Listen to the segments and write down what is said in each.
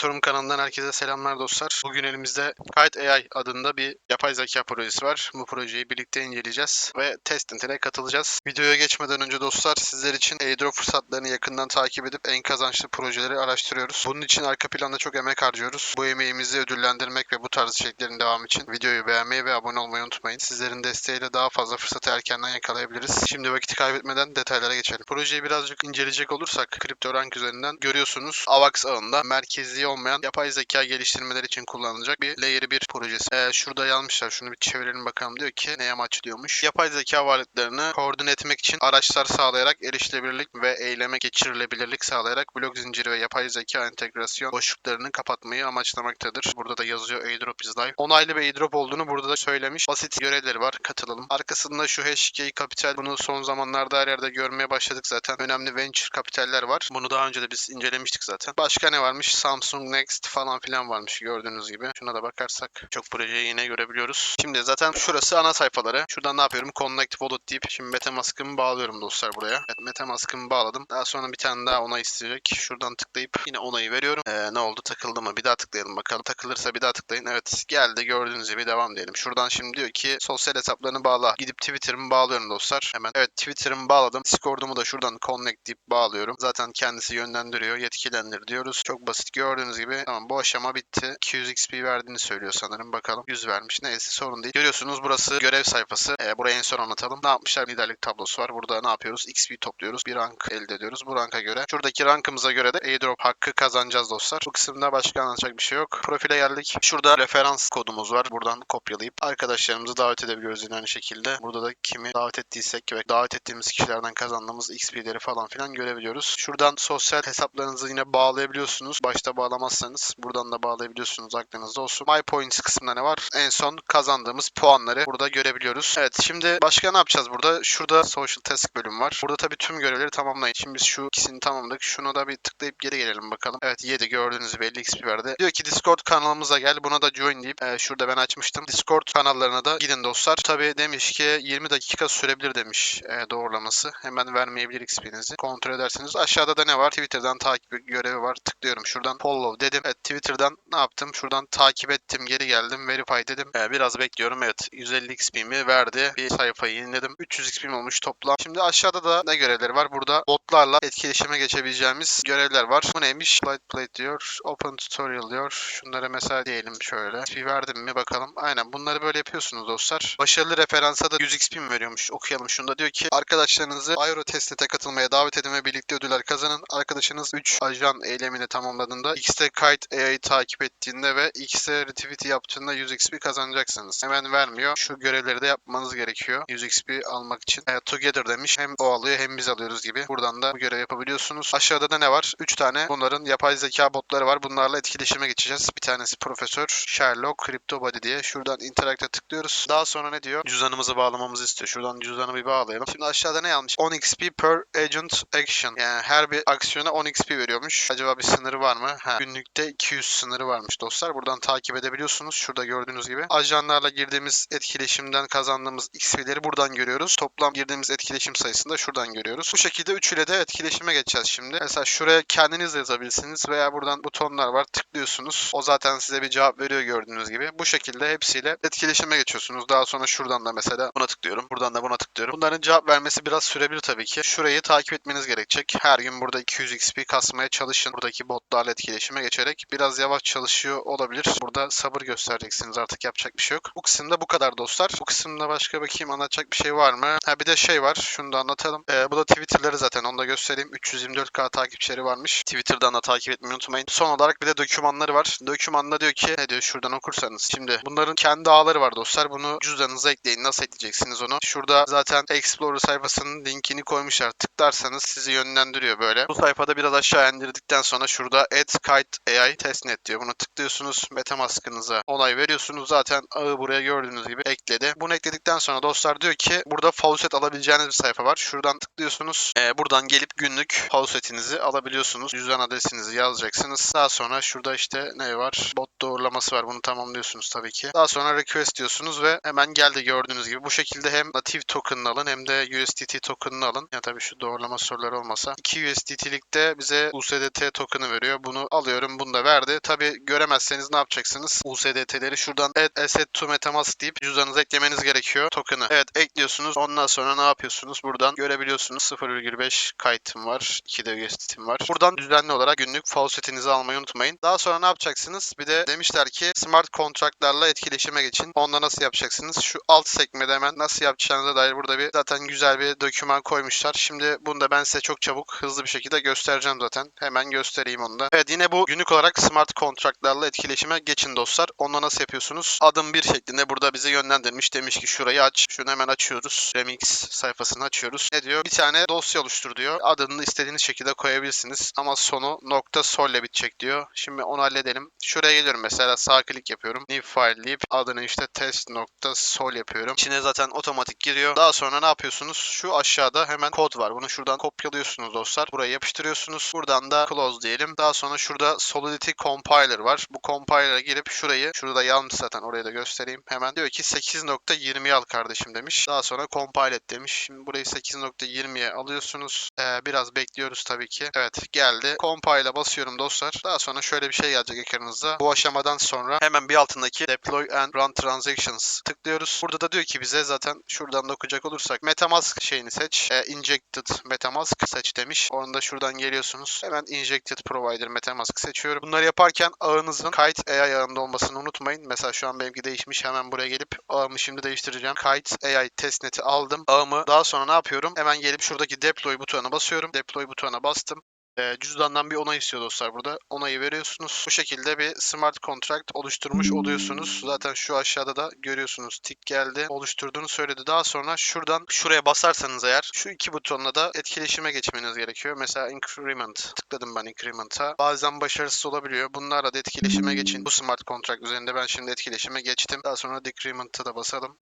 Monitörüm kanalından herkese selamlar dostlar. Bugün elimizde Kite AI adında bir yapay zeka projesi var. Bu projeyi birlikte inceleyeceğiz ve testintine katılacağız. Videoya geçmeden önce dostlar sizler için airdrop fırsatlarını yakından takip edip en kazançlı projeleri araştırıyoruz. Bunun için arka planda çok emek harcıyoruz. Bu emeğimizi ödüllendirmek ve bu tarz içeriklerin devamı için videoyu beğenmeyi ve abone olmayı unutmayın. Sizlerin desteğiyle daha fazla fırsatı erkenden yakalayabiliriz. Şimdi vakit kaybetmeden detaylara geçelim. Projeyi birazcık inceleyecek olursak CryptoRank üzerinden görüyorsunuz. AVAX ağında merkezli olmayan yapay zeka geliştirmeler için kullanılacak bir Layer 1 projesi. Ee, şurada yazmışlar. Şunu bir çevirelim bakalım. Diyor ki neye amaçlıyormuş? Yapay zeka varlıklarını koordine etmek için araçlar sağlayarak erişilebilirlik ve eyleme geçirilebilirlik sağlayarak blok zinciri ve yapay zeka entegrasyon boşluklarını kapatmayı amaçlamaktadır. Burada da yazıyor airdrop is live. Onaylı bir airdrop olduğunu burada da söylemiş. Basit görevleri var. Katılalım. Arkasında şu HK Capital bunu son zamanlarda her yerde görmeye başladık zaten. Önemli venture kapitaller var. Bunu daha önce de biz incelemiştik zaten. Başka ne varmış? Samsung Next falan filan varmış gördüğünüz gibi. Şuna da bakarsak çok projeyi yine görebiliyoruz. Şimdi zaten şurası ana sayfaları. Şuradan ne yapıyorum? Connect Wallet deyip şimdi Metamask'ımı bağlıyorum dostlar buraya. Evet Metamask'ımı bağladım. Daha sonra bir tane daha onay isteyecek. Şuradan tıklayıp yine onayı veriyorum. Ee, ne oldu? Takıldı mı? Bir daha tıklayalım bakalım. Takılırsa bir daha tıklayın. Evet geldi gördüğünüz gibi devam diyelim. Şuradan şimdi diyor ki sosyal hesaplarını bağla. Gidip Twitter'ımı bağlıyorum dostlar. Hemen. Evet Twitter'ımı bağladım. Discord'umu da şuradan connect deyip bağlıyorum. Zaten kendisi yönlendiriyor. Yetkilendir diyoruz. Çok basit gördüğünüz gibi. Tamam bu aşama bitti. 200 XP verdiğini söylüyor sanırım. Bakalım. 100 vermiş. Neyse sorun değil. Görüyorsunuz burası görev sayfası. Ee, burayı en son anlatalım. Ne yapmışlar? Liderlik tablosu var. Burada ne yapıyoruz? XP topluyoruz. Bir rank elde ediyoruz. Bu ranka göre. Şuradaki rankımıza göre de airdrop hakkı kazanacağız dostlar. Bu kısımda başka anlatacak bir şey yok. Profile geldik. Şurada referans kodumuz var. Buradan kopyalayıp arkadaşlarımızı davet edebiliyoruz yine aynı şekilde. Burada da kimi davet ettiysek ve davet ettiğimiz kişilerden kazandığımız XP'leri falan filan görebiliyoruz. Şuradan sosyal hesaplarınızı yine bağlayabiliyorsunuz. Başta bağlamazsanız buradan da bağlayabiliyorsunuz aklınızda olsun. My Points kısmında ne var? En son kazandığımız puanları burada görebiliyoruz. Evet şimdi başka ne yapacağız burada? Şurada Social Task bölüm var. Burada tabii tüm görevleri tamamlayın. Şimdi biz şu ikisini tamamladık. Şunu da bir tıklayıp geri gelelim bakalım. Evet 7 gördüğünüz gibi 50 XP verdi. Diyor ki Discord kanalımıza gel. Buna da join deyip e, şurada ben açmıştım. Discord kanallarına da gidin dostlar. Tabii demiş ki 20 dakika sürebilir demiş e, doğrulaması. Hemen vermeyebilir XP'nizi. Kontrol edersiniz. Aşağıda da ne var? Twitter'dan takip görevi var. Tıklıyorum şuradan. Follow dedim. Evet Twitter'dan ne yaptım? Şuradan takip ettim. Geri geldim. Verify dedim. E, biraz bekliyorum. Evet 150 XP'mi verdi. Bir sayfayı yeniledim. 300 XP'm olmuş toplam. Şimdi aşağıda da ne görevleri var? Burada botlarla etkileşime geçebileceğimiz görevler var. Bu neymiş? Flight plate diyor. Open tutorial diyor. Şunlara mesela diyelim şöyle. XP verdim mi bakalım. Aynen bunları böyle yapıyorsunuz dostlar. Başarılı referansa da 100 XP mi veriyormuş? Okuyalım şunda. Diyor ki arkadaşlarınızı Aero testine katılmaya davet edin ve birlikte ödüller kazanın. Arkadaşınız 3 ajan eylemini tamamladığında X'te Kite AI'yi takip ettiğinde ve X'e retweet yaptığında 100 XP kazanacaksınız. Hemen vermiyor. Şu görevleri de yapmanız gerekiyor. 100 XP almak için. E, together demiş. Hem o alıyor hem biz alıyoruz gibi. Buradan da bu görev yapabiliyorsunuz. Aşağıda da ne var? 3 tane bunların yapay zeka botları var. Bunlarla etkileşime geçeceğiz. Bir tanesi Profesör Sherlock CryptoBody diye. Şuradan Interact'e tıklıyoruz. Daha sonra ne diyor? Cüzdanımızı bağlamamızı istiyor. Şuradan cüzdanı bir bağlayalım. Şimdi aşağıda ne yazmış? 10 XP per agent action. Yani her bir aksiyona 10 XP veriyormuş. Acaba bir sınırı var mı? Ha. Günlükte 200 sınırı varmış dostlar. Buradan takip edebiliyorsunuz. Şurada gördüğünüz gibi. Ajanlarla girdiğimiz etkileşimden kazandığımız XP'leri buradan görüyoruz. Toplam girdiğimiz etkileşim sayısını da şuradan görüyoruz. Bu şekilde üçüyle de etkileşime geçeceğiz şimdi. Mesela şuraya kendiniz yazabilirsiniz veya buradan butonlar var. Tıklıyorsunuz. O zaten size bir cevap veriyor gördüğünüz gibi. Bu şekilde hepsiyle etkileşime geçiyorsunuz. Daha sonra şuradan da mesela buna tıklıyorum. Buradan da buna tıklıyorum. Bunların cevap vermesi biraz sürebilir tabii ki. Şurayı takip etmeniz gerekecek. Her gün burada 200 XP kasmaya çalışın. Buradaki botlarla etkileşime geçerek biraz yavaş çalışıyor olabilir. Burada sabır göstereceksiniz artık yapacak bir şey yok. Bu kısımda bu kadar dostlar. Bu kısımda başka bakayım anlatacak bir şey var mı? Ha bir de şey var. Şunu da anlatalım. Ee, bu da Twitter'ları zaten onu da göstereyim. 324k takipçileri varmış. Twitter'dan da takip etmeyi unutmayın. Son olarak bir de dokümanları var. Dokümanda diyor ki ne diyor şuradan okursanız. Şimdi bunların kendi ağları var dostlar. Bunu cüzdanınıza ekleyin. Nasıl ekleyeceksiniz onu? Şurada zaten Explorer sayfasının linkini koymuşlar. Tıklarsanız sizi yönlendiriyor böyle. Bu sayfada biraz aşağı indirdikten sonra şurada Add Kite AI Testnet diyor. Bunu tıklıyorsunuz. Metamask'ınıza onay veriyorsunuz. Zaten ağı buraya gördüğünüz gibi ekledi. Bunu ekledikten sonra dostlar diyor ki burada faucet alabileceğiniz bir sayfa var. Şuradan tıklıyorsunuz. Ee, buradan gelip günlük faucetinizi alabiliyorsunuz. Cüzdan adresinizi yazacaksınız. Daha sonra şurada işte ne var? Bot doğrulaması var. Bunu tamamlıyorsunuz tabii ki. Daha sonra request diyorsunuz ve hemen geldi gördüğünüz gibi. Bu şekilde hem native token'ını alın hem de USDT token'ını alın. Ya tabii şu doğrulama soruları olmasa. 2 USDT'likte bize USDT token'ı veriyor. Bunu alıyoruz tıklıyorum. Bunu da verdi. Tabi göremezseniz ne yapacaksınız? USDT'leri şuradan add asset to metamask deyip cüzdanınıza eklemeniz gerekiyor token'ı. Evet ekliyorsunuz. Ondan sonra ne yapıyorsunuz? Buradan görebiliyorsunuz. 0,5 kayıtım var. 2 de USDT'm var. Buradan düzenli olarak günlük faucetinizi almayı unutmayın. Daha sonra ne yapacaksınız? Bir de demişler ki smart kontraktlarla etkileşime geçin. Onda nasıl yapacaksınız? Şu alt sekmede hemen nasıl yapacağınıza dair burada bir zaten güzel bir doküman koymuşlar. Şimdi bunu da ben size çok çabuk hızlı bir şekilde göstereceğim zaten. Hemen göstereyim onu da. Evet yine bu günlük olarak smart kontraktlarla etkileşime geçin dostlar. Onda nasıl yapıyorsunuz? Adım bir şeklinde burada bizi yönlendirmiş. Demiş ki şurayı aç. Şunu hemen açıyoruz. Remix sayfasını açıyoruz. Ne diyor? Bir tane dosya oluştur diyor. Adını istediğiniz şekilde koyabilirsiniz. Ama sonu nokta sol ile bitecek diyor. Şimdi onu halledelim. Şuraya geliyorum mesela sağ klik yapıyorum. New file deyip adını işte test nokta sol yapıyorum. İçine zaten otomatik giriyor. Daha sonra ne yapıyorsunuz? Şu aşağıda hemen kod var. Bunu şuradan kopyalıyorsunuz dostlar. Buraya yapıştırıyorsunuz. Buradan da close diyelim. Daha sonra şurada Solidity Compiler var. Bu compiler'a girip şurayı, şurada yanlış zaten oraya da göstereyim. Hemen diyor ki 8.20'yi al kardeşim demiş. Daha sonra compile et demiş. Şimdi burayı 8.20'ye alıyorsunuz. Ee, biraz bekliyoruz tabii ki. Evet geldi. Compile'a basıyorum dostlar. Daha sonra şöyle bir şey gelecek ekranınızda. Bu aşamadan sonra hemen bir altındaki Deploy and Run Transactions tıklıyoruz. Burada da diyor ki bize zaten şuradan da okuyacak olursak Metamask şeyini seç. Ee, injected Metamask seç demiş. Onu da şuradan geliyorsunuz. Hemen Injected Provider Metamask seçiyorum. Bunları yaparken ağınızın Kite AI ağında olmasını unutmayın. Mesela şu an benimki değişmiş. Hemen buraya gelip ağımı şimdi değiştireceğim. Kite AI testnet'i aldım. Ağımı daha sonra ne yapıyorum? Hemen gelip şuradaki Deploy butonuna basıyorum. Deploy butonuna bastım. E, cüzdandan bir onay istiyor dostlar burada. Onayı veriyorsunuz. Bu şekilde bir smart contract oluşturmuş oluyorsunuz. Zaten şu aşağıda da görüyorsunuz. Tik geldi. Oluşturduğunu söyledi. Daha sonra şuradan şuraya basarsanız eğer şu iki butonla da etkileşime geçmeniz gerekiyor. Mesela increment. Tıkladım ben increment'a. Bazen başarısız olabiliyor. Bunlarla da etkileşime geçin. Bu smart contract üzerinde ben şimdi etkileşime geçtim. Daha sonra decrement'a da basalım.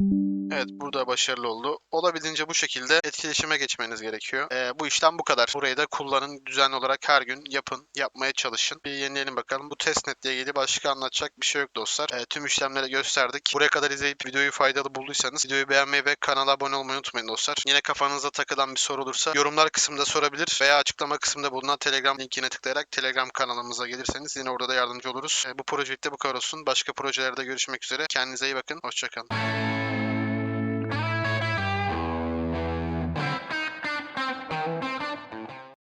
Evet burada başarılı oldu. Olabildiğince bu şekilde etkileşime geçmeniz gerekiyor. Ee, bu işlem bu kadar. Burayı da kullanın. Düzenli olarak her gün yapın. Yapmaya çalışın. Bir yenileyelim bakalım. Bu testnet ile ilgili başka anlatacak bir şey yok dostlar. Ee, tüm işlemleri gösterdik. Buraya kadar izleyip videoyu faydalı bulduysanız videoyu beğenmeyi ve kanala abone olmayı unutmayın dostlar. Yine kafanıza takılan bir soru olursa yorumlar kısmında sorabilir veya açıklama kısmında bulunan Telegram linkine tıklayarak Telegram kanalımıza gelirseniz yine orada da yardımcı oluruz. Ee, bu projekte bu kadar olsun. Başka projelerde görüşmek üzere. Kendinize iyi bakın. Hoşçakalın.